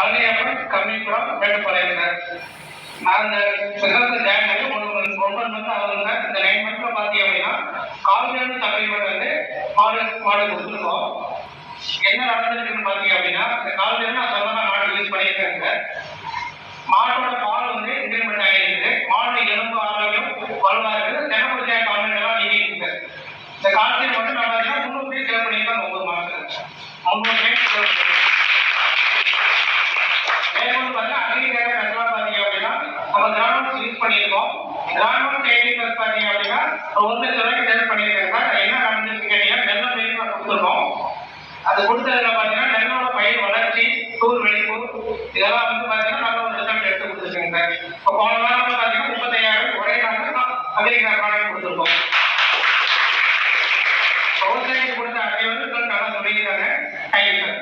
Palaniappan கம்மிப்புறம் Mettupalayam sir நான் இந்த சிறந்த ஜாயின் பண்ணி ஒன்று ஒன்பது மந்த் இந்த நைன் மந்த்ல பார்த்தீங்க அப்படின்னா கால்நடை சப்ளிமெண்ட் வந்து மாடு மாடு கொடுத்துருக்கோம். என்ன நடந்திருக்குன்னு பார்த்தீங்க அப்படின்னா இந்த கால்நடை நான் சொந்தமாக மாடு யூஸ் பண்ணியிருக்கேங்க. மாட்டோட பால் வந்து இம்ப்ளிமெண்ட் ஆகிருக்கு மாடு எலும்பு ஆரோக்கியம் வலுவா இருக்குது. தினப்படிச்ச கால்நடைலாம் நீங்கிருக்கு இந்த கால்சியம் மட்டும் நம்ம முன்னூறு முந்நூறு பேர் சேவ் பண்ணியிருக்கோம் ஒன்பது மாதத்துல முந்நூறு பேர் மேற்கொண்டு பார்த்தீங்கன்னா அக்ரிகல்ச்சர் கட்டலாம் பார்த்தீங்க அப்படின்னா நம்ம கிராமம் யூஸ் பண்ணியிருக்கோம். கிராமம் எயிட்டி ப்ளஸ் பார்த்தீங்க அப்படின்னா ஒரு லட்சம் ரூபாய்க்கு சேல் பண்ணியிருக்கேன் சார் என்ன நடந்துச்சு கேட்டீங்கன்னா நெல்லை பயிர் நான் கொடுத்துருக்கோம். அது கொடுத்ததுல பார்த்தீங்கன்னா நெல்லோட பயிர் வளர்ச்சி தூர் வெடிப்பு இதெல்லாம் வந்து பார்த்தீங்கன்னா நல்ல ஒரு ரிசல்ட் எடுத்து கொடுத்துருக்காங்க சார். இப்போ போன வாரம் பார்த்தீங்கன்னா முப்பத்தையாயிரம் ஒரே நாளில் நான் அக்ரிகல்ச்சர் ப்ராடக்ட் கொடுத்துருக்கோம். விவசாயிக்கு கொடுத்த அதே வந்து நல்லா சொல்லியிருக்காங்க. Thank you sir